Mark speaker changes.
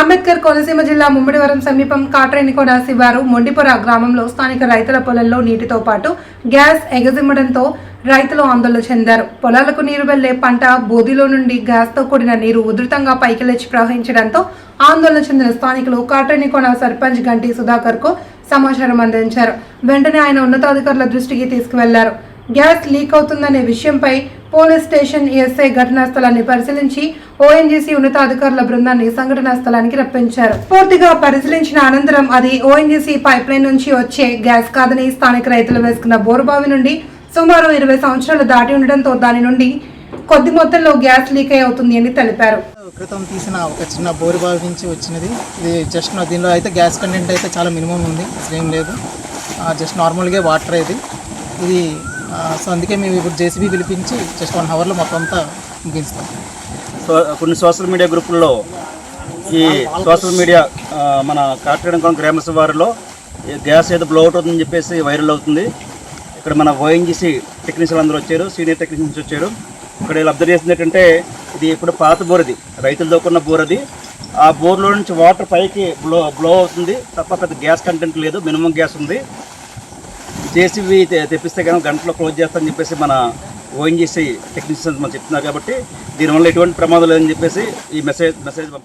Speaker 1: అంబేద్కర్ కోనసీమ జిల్లా ముమ్మిడివరం సమీపం కాట్రేనికోన శివారు మొండిపుర గ్రామంలో స్థానిక రైతుల పొలంలో నీటితో పాటు గ్యాస్ ఎగజిమ్మడంతో రైతులు ఆందోళన చెందారు. పొలాలకు నీరు వెళ్ళే పంట బోధిలో నుండి గ్యాస్తో కూడిన నీరు ఉధృతంగా పైకి లేచి ప్రవహించడంతో ఆందోళన చెందిన స్థానికులు కాట్రేనికోన సర్పంచ్ గంటి సుధాకర్కు సమాచారం అందించారు. వెంటనే ఆయన ఉన్నతాధికారుల దృష్టికి తీసుకువెళ్ళారు. గ్యాస్ లీక్ అవుతుందనే విషయంపై పోలీస్ స్టేషన్ ఎస్ఐ ఘటనా స్థలాన్ని పరిశీలించి ఓఎన్జీసీ ఉన్నతాధికారుల బృందాన్ని సంఘటనా స్థలానికి రప్పించారు. పూర్తిగా పరిశీలించిన అనంతరం అది ఓఎన్జీసీ పైప్ లైన్ నుంచి వచ్చే గ్యాస్ కాదని స్థానిక రైతులు వేసుకున్న బోరుబావి నుండి సుమారు ఇరవై సంవత్సరాలు దాటి ఉండడంతో దాని నుండి కొద్ది మొత్తంలో గ్యాస్ లీక్ అవుతుంది అని తెలిపారు.
Speaker 2: క్రితం తీసిన ఒక చిన్న బోరు బావి నుంచి వచ్చినది. ఇది జస్ట్ దీనిలో అయితే గ్యాస్ కంటెంట్ అయితే చాలా మినిమం ఉంది. అసలు ఏం లేదు జస్ట్ నార్మల్గా వాటర్ ఇది. ఇది సో అందుకే మేము ఇప్పుడు జేసీబీ పిలిపించి జస్ట్ వన్ అవర్లో మొత్తం అంతా ముగిస్తాం
Speaker 3: సో కొన్ని సోషల్ మీడియా గ్రూపుల్లో ఈ సోషల్ మీడియా మన కాట్రేడంకొండ గ్రామ శివారులో గ్యాస్ ఏదో బ్లో అవుట్ అవుతుందని చెప్పేసి వైరల్ అవుతుంది. ఇక్కడ మన ఓఎన్జీసీ టెక్నీషియన్ అందరూ వచ్చారు సీనియర్ టెక్నీషియన్స్ వచ్చారు. ఇక్కడ వీళ్ళు అబ్జర్వ్ చేసింది ఏంటంటే ఇది ఇప్పుడు పాత బోర్ ఇది రైతులు దొక్కున్న బోర్ అది ఆ బోర్లో నుంచి వాటర్ పైకి బ్లో బ్లో అవుతుంది తప్ప పెద్ద గ్యాస్ కంటెంట్ లేదు మినిమం గ్యాస్ ఉంది. జేసీబీ తెప్పిస్తే కనుక గంటలో క్లోజ్ చేస్తారని చెప్పేసి మన ఓఎన్జీసీ టెక్నీషియన్స్ మనం చెప్తున్నారు కాబట్టి దీనివల్ల ఎటువంటి ప్రమాదం లేదని చెప్పేసి ఈ మెసేజ్ మెసేజ్